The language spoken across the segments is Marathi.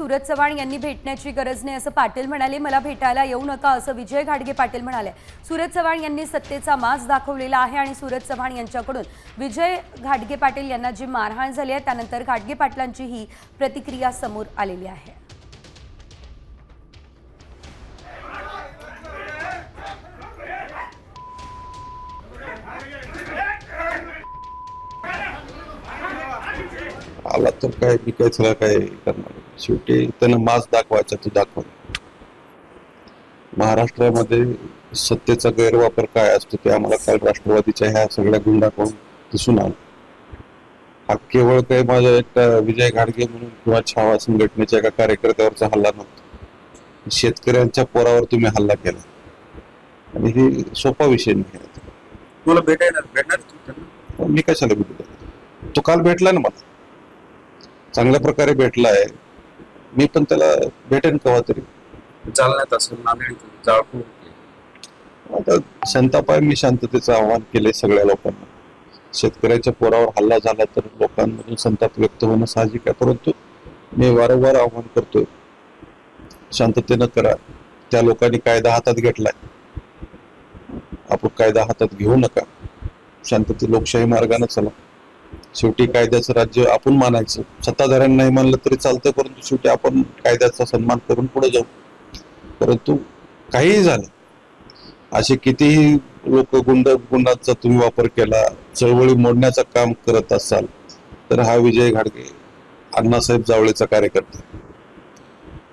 सूरज चव्हाण यांनी भेटण्याची गरज नाही असं पाटील म्हणाले. मला भेटायला येऊ नका असं विजय घाडगे पाटील म्हणाले. सूरज चव्हाण यांनी सत्तेचा मास दाखवलेला आहे आणि सूरज चव्हाण यांच्याकडून विजय घाडगे पाटील यांना जी मारहाण झाली आहे त्यानंतर घाडगे पाटलांची ही प्रतिक्रिया समोर आलेली आहे. आला तर काय मी काय काय करणार शेवटी त्यांना मास दाखवायचा तो दाखवा महाराष्ट्रामध्ये सत्तेचा गैरवापर काय असतो ते आम्हाला काल राष्ट्रवादीच्या ह्या सगळ्या गुंडाकडून दिसून आलं हा केवळ काही माझा एकटा विजय घाडगे म्हणून किंवा छावा संघटनेच्या एका कार्यकर्त्यावरचा हल्ला नव्हता शेतकऱ्यांच्या पोरावर तुम्ही हल्ला केला आणि हे सोपा विषय नाही. तुला भेटायला भेटणार? मी कशाला भेटू? तो काल भेटला ना मला चांगल्या प्रकारे भेटलाय. मी पण त्याला भेटेन केव्हा तरी. जालन्यात असेल नांदेड जाळपूर. आता संतापाय मी शांततेचं आव्हान केलंय सगळ्या लोकांना. शेतकऱ्याच्या पोरावर हल्ला झाला तर लोकांमधून संताप व्यक्त होणं साहजिक आहे परंतु मी वारंवार आव्हान करतोय शांततेनं करा. त्या लोकांनी कायदा हातात घेतलाय. आपण कायदा हातात घेऊ नका. शांतते लोकशाही मार्गाने चला. शेवटी कायद्याचं राज्य आपण मानायचं. सत्ताधाऱ्यांना नाही मानलं तरी चालतं परंतु शेवटी आपण कायद्याचा सन्मान करून पुढे जाऊ. परंतु काहीही झालं असे कितीही लोक गुंड गुंडाचा तुम्ही वापर केला चळवळी मोडण्याचं काम करत असाल तर हा विजय घाडगे अण्णासाहेब जावळेचा कार्यकर्ता.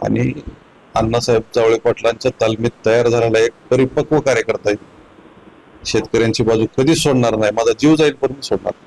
आणि अण्णासाहेब जावळे पाटलांच्या तालमीत तयार झालेला एक परिपक्व कार्यकर्ता आहे. शेतकऱ्यांची बाजू कधीच सोडणार नाही. माझा जीव जाईल पण मी सोडणार नाही.